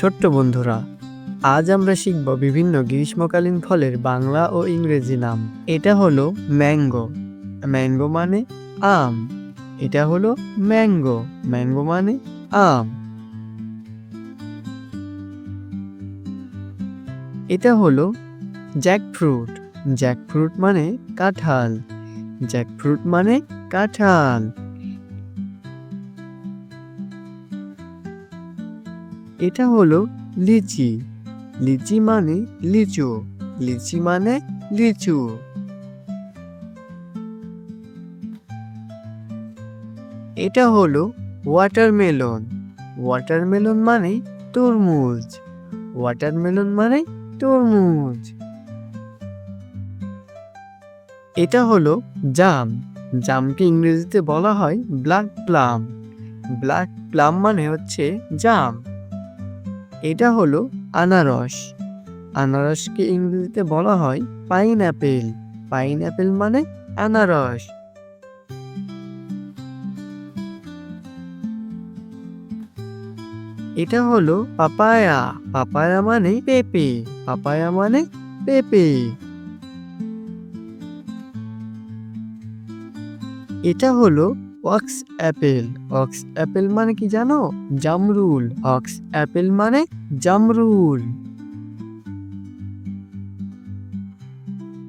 ছোট্ট বন্ধুরা, আজ আমরা শিখব বিভিন্ন গ্রীষ্মকালীন ফলের বাংলা ও ইংরেজি নাম। এটা হলো ম্যাঙ্গো। ম্যাঙ্গো মানে আম। এটা হলো ম্যাঙ্গো। ম্যাঙ্গো মানে আম। এটা হলো জ্যাকফ্রুট। জ্যাকফ্রুট মানে কাঁঠাল। জ্যাকফ্রুট মানে কাঁঠাল। এটা হলো লিচি। লিচি মানে লিচু। লিচি মানে লিচু। এটা হলো ওয়াটারমেলন ওয়াটারমেলন মানে তরমুজ। ওয়াটারমেলন মানে তরমুজ। এটা হলো জাম। জামকে ইংরেজিতে বলা হয় ব্ল্যাক প্লাম ব্ল্যাক প্লাম মানে হচ্ছে জাম। এটা হলো আনারস। আনারসকে ইংরেজিতে বলা হয় পাইন অ্যাপেল পাইন অ্যাপেল মানে আনারস। এটা হলো পাপায়া। পাপায়া মানে পেঁপে। পাপায়া মানে পেঁপে। এটা হলো অক্স অ্যাপেল। অক্স অ্যাপেল মানে কি জানো? জামরুল। অক্স অ্যাপেল মানে জামরুল।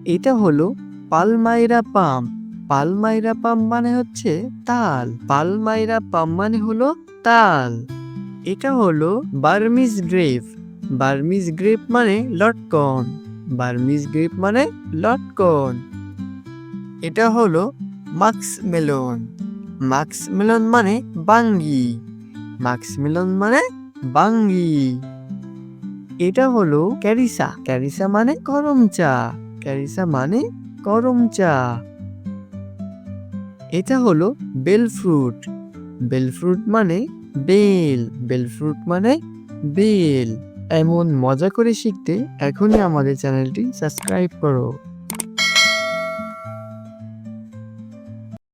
এটা হলো পালমাইরা পাম। পালমাইরা পাম মানে হচ্ছে তাল। পালমাইরা পাম মানে হলো তাল। এটা হলো বার্মিজ গ্রেপ। বার্মিজ গ্রেপ মানে লটকন। বার্মিজ গ্রেপ মানে লটকন। এটা হলো মাক্স মেলন মাক্স মেলন মানে বাঙ্গি মাক্স মেলন মানে বাঙ্গি এটা হলো ক্যারিসা। ক্যারিসা মানে গরম চা। ক্যারিসা মানে গরম চা। এটা হলো বেল ফ্রুট। বেল ফ্রুট মানে বেল। বেল ফ্রুট মানে বেল। এমন মজা করে শিখতে এখনই আমাদের চ্যানেলটি সাবস্ক্রাইব করো।